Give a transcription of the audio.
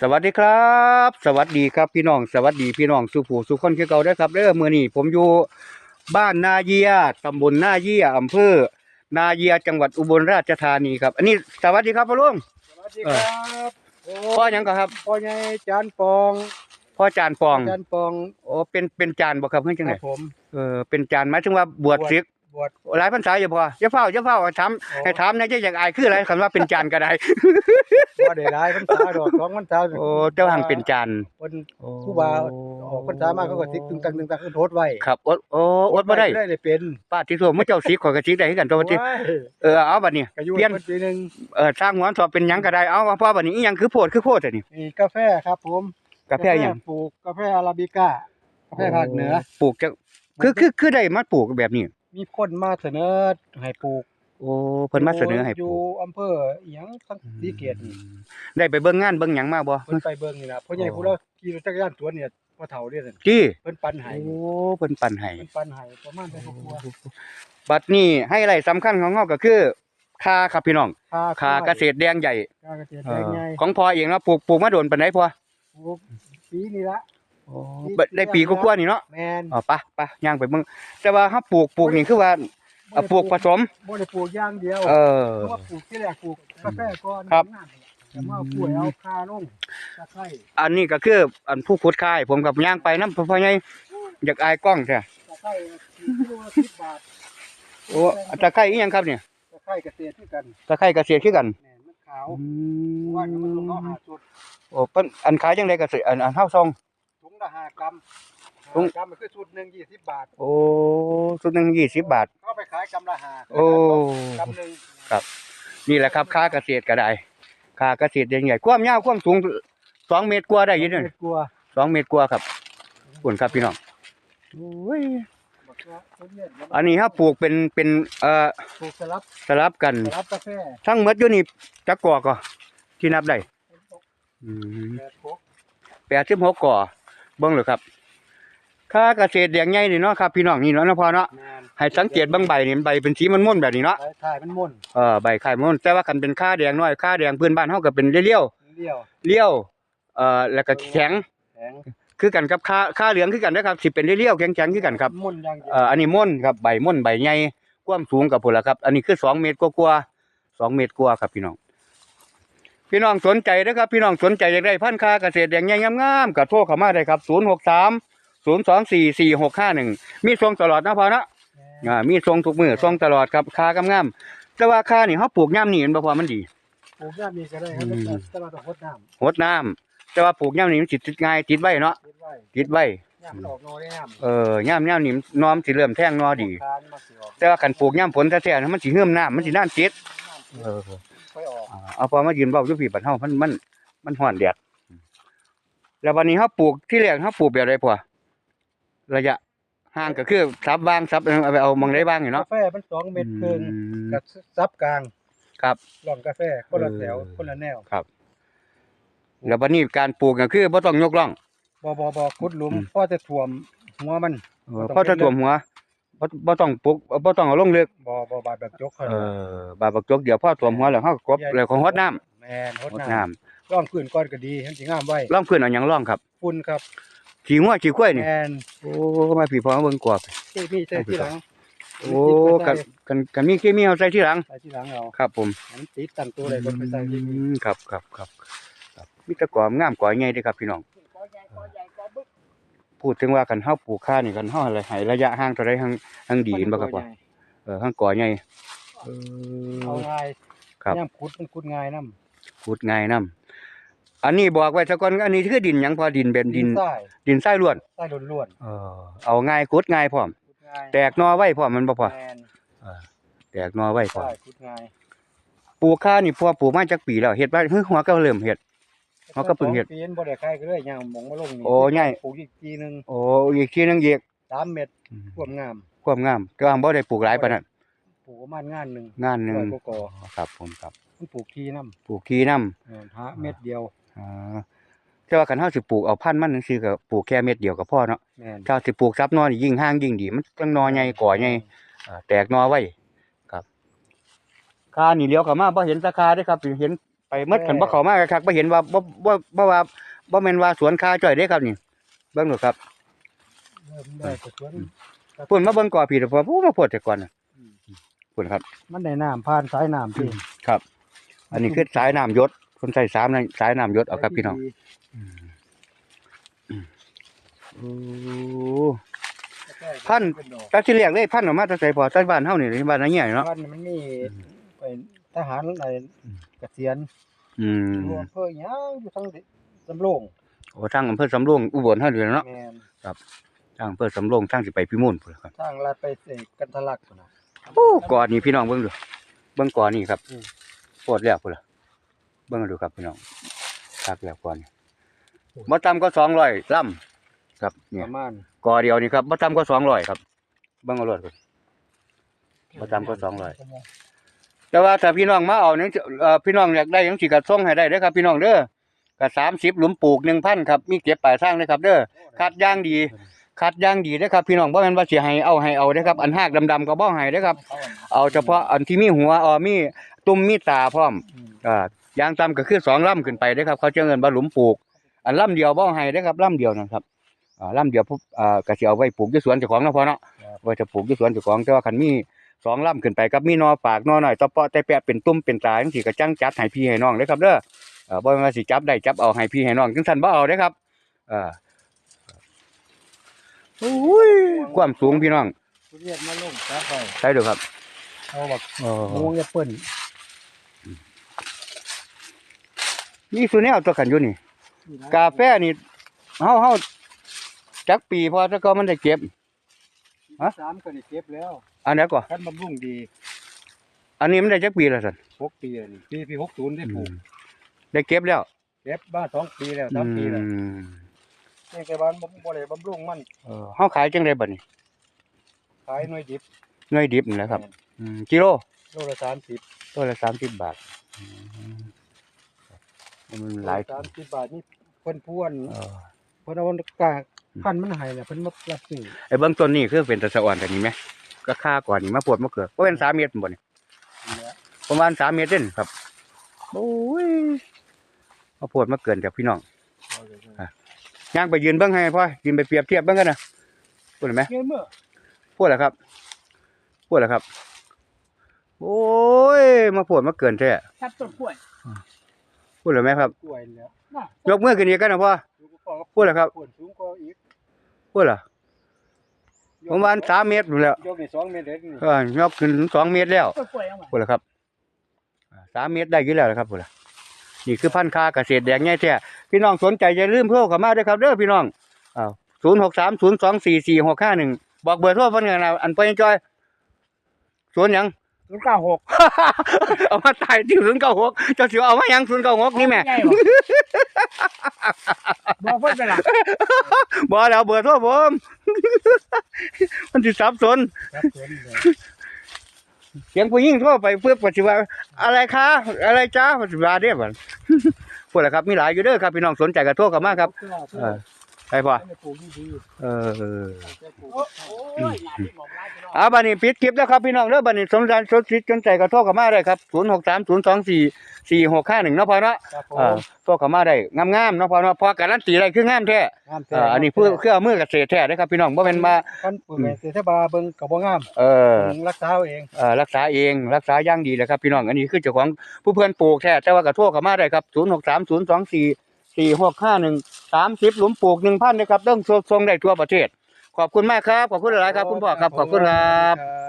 สวัสดีครับ สวัสดีครับพี่น้อง สวัสดีพี่น้องสุผู้สุคนคือเก่าเด้อครับเด้อมื้อนี้ผมอยู่บ้านนาเยียตำบลนาเยียอำเภอนาเยียจังหวัดอุบลราชธานีครับ อันนี้สวัสดีครับพ่อลุงสวัสดีครับโอ้พ่อหยังก็ครับพ่อใหญ่จานปองพ่อจานปองจานปองโอ้เป็นเป็นจานบ่ครับเพิ่นจังคไดรับผมเออเป็นจานหมายถึงว่าบวชศึกบ วชหลายพรรษาอยู่พออย่าเฝ้าอย่าเฝ้าถามโอ้ให้ถามนะจะอยากอายคืออะไรคำว่าเป็นจานก็ได้บ่ได้หลายพรรษาดอกสองพรรษาโอ้เจ้าหังเป็นจานเพิ่นผู้บ่าวออกพรรษามาเขาก็ติกตึงตังตึงตังคือโทษไว้ครับอดโอ้อดบ่ได้ได้เลยเป็นป้าที่ตัวมื้อเจ้าสิขอยก็สิได้คือกันตัวที่โอ้ยเออเอาบัดนี้ก็อยู่เปลี่ยนเพิ่นปีหนึงเออสร้างหัวสอบเป็นหยังก็ได้เอาว่าพ่อบัดนี้อีหยังคือโพดคือโพดแต่นี่มีกาแฟครับผมกาแฟหยังปลูกกาแฟอาราบิก้ากาแฟภาคเหนือปลูกจะคือคือคือได้มาปลูกแบบนี้ มีคนมาเสนอให้ปลูกโอ้เพิ่นมาเสนอให้อปลูยู่กอำเภออีหยังทั้งสีเกตนี่ได้ไปเบิ่งงานเบิ่งหยังมาบ่ เพิ่นไปเบิ่งนี่ล่ะพ่อใหญ่โอ้ผู้เราขี่รถจักรยานสวนเนี่ยพ่อเฒ่าเด้นั่นจี้เพิ่นปันให้โอ้เพิ่นปั่นให้เพิ่นปันให้ประมาณเป็นครอบครัวบัดนี้ให้ไรสำคัญของเฮาก็คือค่าครับพี่น้องค่าค่าเกษตรแดงใหญ่ค่าเกษตรเอแดองใหญ่ของพ่อเองเนาะปลูกปลูกมาโดนปานใดพ่อปลูกปีนี้ละ โอ้ได้ปีกว่าๆนี่เนาะแม่นอ๋อปะปะย่างไปเบิ่งแต่ว่าเฮาปลูกปลูกนี่คือว่าเอาปลูกผสม บ่ได้ปลูกอย่างเดียวเออ เพราะว่าปลูกที่แรกปลูกกาแฟก่อนครับแต่มาเอากล้วยเอาคาลงตะไคร้อันนี้ก็คืออันผู้ขุดค่าย ผมกับย่างไปนำพ่อใหญ่อยากอายกล้องแท้ตะไคร้กิโลละ10บาทโอ้ตะไคร้อีหยังครับเนี่ยตะไคร้เกษตรคือกันตะไคร้เกษตรคือกันแม่นมันขาวว่ามันลงเอาหาจุดโอ้เปิ้นอันขายจังได๋ก็สิอันอันเฮาส่งถุง ละ5กรัมถุง ห้ากรัมมันคือชุดหนึง20บาทโอ้ชุดหนึง20บาท เขาไปขายกรัมละห้าโอ้ กรัมหนึงนี่แหละครับค่าเกษตรก็ได้ค่าเกษตรใหญ่ๆความยาวความสูง2เมตรกว่าได้อยู่เด้อเม็ดกลัว2เมตรกว่าครับขอบคุณครับพี่น้องโอ้ยบักว่าทุเรียนอันนี้เฮาปลูกเป็นเป็นเอ่อปลูกสลับสลับกัน สลับกาแฟทั้งหมดอยู่นี่จักกอก็ที่นับได้อืมแปดพกแปดสิบหกก่อ เบิ่งเลยครับค่าเกษตรแดงใหญ่นี่เนาะครับพี่น้องนี่เนาะเนาะพอเนาะแม่นให้สังเกตเบางใบนี่มันใบเป็นสีมันม่วนๆแบบนี้เนาะใบถ่ายมันม่วนเออใบไข่ม่วนแต่ว่าคันเป็นค่าแดงน้อยค่าแดงพื้นบ้านเฮาก็เป็นเลี้ยวเลี้ยวๆเลี้ยวเอ่อแล้วก็แข็งแข็งคือกันกับค่าค่าเหลืองคือกันนะครับสิเป็นเลี้ยวๆแข็งๆคือกันครับม่วนอย่างเดียวเอ่ออันนี้ม่วนครับใบม่วนใบใหญ่ความสูงกับพุ่นละครับ อันนี้คือ2เมตรกว่าๆ2เมตรกว่าครับพี่น้อง พี่น้องสนใจนะครับ พี่น้องสนใจอยากได้พันธุ์ค้าเกษตรอย่างใหญ่งามๆก็โทรเข้ามาได้ครับ063 024 4651มีส่งตลอดนะพอนะอ่ามีส่งทุกมื้อส่งตลอดครับค้างามๆแต่ว่าค้านี่เฮาปลูกยามนี้มันบ่พอมันดีปลูกย่ามีก็ได้ครับอืมแต่ว่าต้องรดน้หดน้ำแต่ว่าปลูกยามนี้มันสิติดง่ายติดไว้เนาะำเฮ็ดไว้ติดไว้ย่ามนออกนอได้น้ำเออยามยามนี้นอมสิเริ่มแทงนอดีการมาสิออกแต่ว่าคันปลูกยามฝนแท้ๆนะมันสิเหื่อมน้ำมันสิน้ำติดเออ ค่อยออกอ่าเอาพอมายืนเว้าอยู่พี่บัดเฮามันมันมันฮ้อนแดดแล้ววันนี้เฮาปลูกที่แรกเฮาปลูกแบบใดพอระยะห่างก็คือซับวางซับเอาไปเอามองได้บ้างอยู่เนาะกาแฟมันสองเม็ดครึ่งอืมกับซับกลางครับหล่องกาแฟคนละแถวเออคนละแนวแล้ววันนี้การปลูกก็คือบ่ต้องยกร่องบ่บ่บ่ขุดหลุมอืมพอจะท่วมหัวมันเออเพราะถ้าท่วมหัว บ่บ่ต้องปลูกบ่ต้องเอาลงลึกบ่บ่บาดแบบยกเขาเออบาบักจกเดี๋ยวพอท่วมหัวแล้วเฮาก็กบแล้วก็รดน้ำแม่นรดรดน้น้ำร่องพื้นก่อนก็ดีเห็นสิงามไว้ร่องพื้นเอาหยังร่องครับฝุ่นครับขี้งัวขี้ควายนี่แม่นโอ้มาพี่พอมาเบิ่งกว่าที่พี่ใส่ที่หลังโอ้กันกันกันมีเคมีเอาใส่ที่หลังใส่ที่หลังเอาครับผมอันติดตั้งตัวเลยบ่ไปใส่ที่อืนี่มครับครับครับครับมีแตะกอมงามกอใหญ่เด้อครับพี่น้อง พูดถึงว่ากันเฮาปลูกข้านี่กันเฮาอะไรให้ระยะห่างเท่าใดห่างห่างดีเห็นบ่ครับว่าเออห่างก่อใหญ่เอเอาอ ง่ายครับ ย่ำขุดมันขุดง่ายน้ำพูดง่ายนํอันนี้บอกไว้ซะก่อนอันนี้คือดินหยังพอดินเป็นดินทรายดินทรายล้วนทรายล้วนเออเอาง่ายขุดง่ายพร้อม ๆขุดง่ายแตกหนอไว้พร้อมมันบ่พอแมนเออแตกหนอไว้พร้อมรายขุดง่ายปลูกข้าวนี่พอปลูกมาจักปีแล้วเฮ็ดว่าเฮ้ยหัวก็เริ่มเฮ็ด เขาก็เพิ่งเฮ็ดปีนบ่ได้ใครก็เลยย่างหมองมาลงนี่โอ้ใหญ่ปลูกอีกทีหนึงโอ้อีกทีหนึงอีก3เม็ดท่วมงามความงามแต่ว่าบ่ได้ปลูกหลายปานนั้นปลูกประมาณงานหนึงงานหนึงร้อยกว่ากอครับผมครับมันปลูกทีนํปลูกทีนํเออหาเม็ดเดียวอ่าแต่ว่าคันเฮาสิปลูกเอาพันธุ์มันจังซี่ก็ปลูกแค่เม็ดเดียวก็พอเนาะแม่นถ้าสิปลูกซับหนอนี่ยิ่งห่างยิ่งดี มันจังหนอใหญ่ก่อใหญ่อ่าแตกหนอไว้ครับคานี่เลี้ยวเข้ามาบ่เห็นสาขาเด้อครับเห็น ไปหมดคันบ่เข้ามาคักบ่เห็นว่าบ่บ่บ่ว่าบ่แม่นว่าสวนคาจ้อยเด้ครับนี่เบิ่งดูครับเริ่มได้ก็สวนพุ่นมาเบิ่งก่อพี่เด้อพอผู้มาโพดแต่ก่อนน่ะพุ่นครับ มันได้น้ำผ่านสายน้ำที่ครับ อันนี้คือสายน้ำหยศคนใส่สามน้ำสายน้ำหยศเอาครับพี่น้องโอ้พันตักที่เรียกเลยพันออกมาแตะใส่พอใต้บ้านเฮานี่บ้านนาเงี้ยเนาะพันมันมีเป็น ทหารอะไรเกษียณอืมรวมเพื่อหยังอยู่ทั้งสำโรงโอ้ทางอำเภอสำโรงอุบลเฮานี่เนาะแม่นทางอำเภอสำโรงทางสิไปพิมูลพุ่นครับ ทางลาดไปเสกกันทะลักพุ่นน่ะ โอ้ก่อนนี่พี่น้องเบิ่งดูเบิ่งก่อนนี่ครับอืมโคตรแล้วพุ่นล่ะเบิ่งดูครับพี่น้องคักแล้วก่อนนี่บ่ต่ำก็200ลำครับปเนี่ย ระมาณก่อเดียวนี่ครับบ่ต่ำก็200ครับเบิ่งเอารถก่อนบ่ต่ำกว่า200 แต่ว่าถ้าพี่น้องมาเอานี่เอ่อพี่น้องอยากได้จังสิก็ส่งให้ได้เด้อครับ พี่น้องเด้อก็30หลุมปลูก1,000ครับมีเก็บปลายทางเด้อครับ เด้อคัดอย่างดีคัดอย่างดีเด้อครับ พี่น้องบ่แม่นว่าสิให้เอาให้เอาเด้อครับอันหากดำๆก็บ่ให้เด้อครับ เอาเฉพาะอันที่มีหัวอ่อมีตุ่มมีตาพร้อมอืมอ่าอย่างต่ำก็คือสองลำขึ้นไปเด้อครับ เขาจะเงินบ่หลุมปลูก อันลำเดียวบ่ให้เด้อครับลำเดียวนะครับอ่าลำเดียวปุ๊บอ่าก็สิเอาไว้ปลูกอยู่สวนเจ้าของเนาะพ่อเนาะไว้จะปลูกอยู่สวนเจ้าของแต่ว่าคันมี สองลำขึ้นไปกับมีหนอปากหนอน้อยตะเปาะแต่แปะเป็นตุ่มเป็นตาจังซี่ก็จังจัดให้พี่ให้น้องเด้อครับเด้อเอ่อบ่แม่นว่าสิจับได้จับเอาให้พี่ให้น้องจังซั่นบ่เอาเด้อครับ เอ่าโอ้ยความสูงพี่น้องทุเรียนมาลงจับไปใช่เด้อครับเอาบักโอ้มะม่วงแอปเปิ้ลนี่สุแนวตัวกันอยู่นี่ กาแฟนี่เฮาเฮาจักปีพอแต่ก็มันได้เก็บ ฮะ สามก็ได้เก็บแล้วอันนี้ก็คันบำรุงดีอันนี้มันได้จักปีแล้วซั่นหกปีแล้วนี่ปีปีหกศูนย์ได้ปลูกได้เก็บแล้วเก็บบ้าสองปีแล้วสามปีแล้วอืมนี่แกบ้านบ่บ่ได้บำรุงมันเออเฮาขายจังไดบัดนี้ขายหน่วยดิบหน่วยดิบนี่แหละครับอืมกิโลโลละสามสิบตัวละ30บาทอืมมันหลายสามสิบบาทนี่เพิ่นพวนเออเพิ่นเอากา พันธุ์มันให้น่ะเพิ่นมารับซื้อไอ้เบื้องต้นนี่คือเป็นตะสะอ่อนกันนี่ไหมก็ค่าก่อนนี่มาปวดมาเกิดบ่เป็น3เมตรบ่นี่นี่แหละประมาณ3เมตรเด้นครับโอ้ยมาปวดมาเกินกับพี่น้องเอาเลยย่างไปยืนเบิ่งให้พ่อยืนไปเปรียบเทียบเบิ่งกันนะพูดเห็นไหมเงินเมื่อพูดแล้วครับพูดแล้วครับ โอ้ยมาปวดมาเกินแท้ทับต้นกล้วยพูดเลยไหมครับกล้วยแล้วน่ะยกมือขึ้นอีกกันนะพ่ออยู่ก็พอกับพูดแล้วครับ ปวดสูงกว่าอีก พูดเหรอประมาณสามเมตรอยู่แล้วยกนี่สองเมตรเด็ดนี่เออยกขึ้นถึงสองเมตรแล้วต้นกล้วยเอามาพูดแล้วครับอ่าสามเมตรได้อยู่แล้วนะครับพูดละนี่คือพันธุ์ค้าเกษตรแดงใหญ่แท้พี่น้องสนใจอย่าลืมโทรเข้ามาด้วยครับเด้อพี่น้องอ่าศูนย์หกสามศูนย์สองสี่สี่หกห้าหนึ่งบอกเบอร์โทรเพิ่นกันนะอันไปจอยศูนย์หยัง ศูนย์เก้าหกเอามาตายที่ศูนย์เก้าหกเจ้าสิเอามาหยังศูนย์เก้าหกนี่แม่ใหญ่บ่บอกเพิ่นไปละบ่แล้วเบอร์โทรผมมันสิสับสนครับสวนเลยเสียงผู้หญิงโทรไปเพื่อปฏิบัติอะไรคะอะไรจ้าปฏิบัติเด้อบัดพูดแล้วครับมีหลายอยู่เด้อครับพี่น้องสนใจก็โทรเข้ามาครับเออไปพ่อให้ปลูกดีเออๆให้ปลูกโอ้โอ้ยหลานที่บอกร้านพี่น้องอ่าบัดนี้ปิดคลิปแล้วครับพี่น้องเด้อบัดนี้สนใจสนใจสนใจก็โทรเข้ามาได้ครับ0630244651เนาะพ่อเนาะครับผเออม โทรเข้ามาได้งามๆเนาะพ่อเนาะพอการันตีได้คืองามแท้งามเอออันนี้เพื่อเครื่องมือเกษตรแท้เด้อครับพี่น้องบ่แม่นมาคันปลูกแม่เทศบาลเบิ่งก็บ่งามเออเบิ่งรักษาเอาเองเอ่อรักษาเองรักษาอย่างดีเลยครับพี่น้องอันนี้คือเจ้าของผู้เพื่อนปลูกแท้แต่ว่าก็โทรเข้ามาได้ครับ0 6 3 0 2 4 4 6 5 1 30 หลุมปลูก 1,000นะครับต้องส่งได้ทั่วประเทศ ขอบคุณมากครับ ขอบคุณหลายๆครับ คุณพ่อครับ ขอบคุณครับครับ